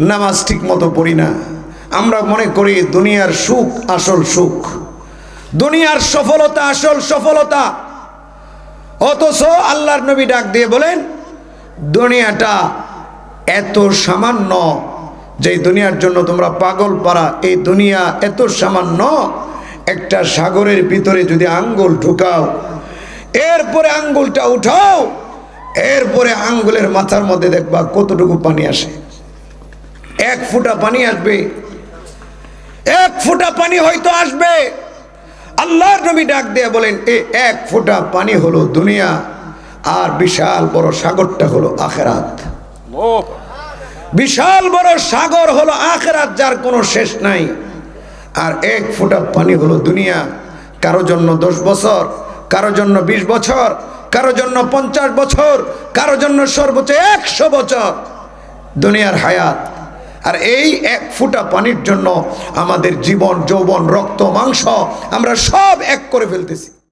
নামাজ ঠিক মতো পড়ি না। আমরা মনে করি দুনিয়ার সুখ আসল সুখ। দুনিয়ার সফলতা আসল সফলতা। অথচ আল্লাহর নবী ডাক দিয়ে বলেন, দুনিয়াটা এত সামান্য যে দুনিয়ার জন্য তোমরা পাগল পারা। এই দুনিয়া এত সামান্য, একটা সাগরের ভিতরে যদি আঙ্গুল ঢুকাও, এরপরে আঙ্গুলটা উঠাও, এরপরে আঙ্গুলের মাথার মধ্যে দেখবা কতটুকু পানি আসে। এক ফুটা পানি আসবে। এক ফুটা পানি হয়তো আসবে। আল্লাহর নবী ডাক দিয়ে বলেন, এ এক ফুটা পানি হলো দুনিয়া, আর বিশাল বড় সাগরটা হলো আখেরাত। বিশাল বড় সাগর হলো আখেরাত, যার কোনো শেষ নাই। আর এক ফোঁটা পানি হলো দুনিয়া, কারও জন্য দশ বছর, কারও জন্য বিশ বছর, কারও জন্য পঞ্চাশ বছর, কারও জন্য সর্বোচ্চ একশো বছর। দুনিয়ার হায়াত আর এই এক ফুটা পানির জন্য আমাদের জীবন, যৌবন, রক্ত, মাংস আমরা সব এক করে ফেলতেছি।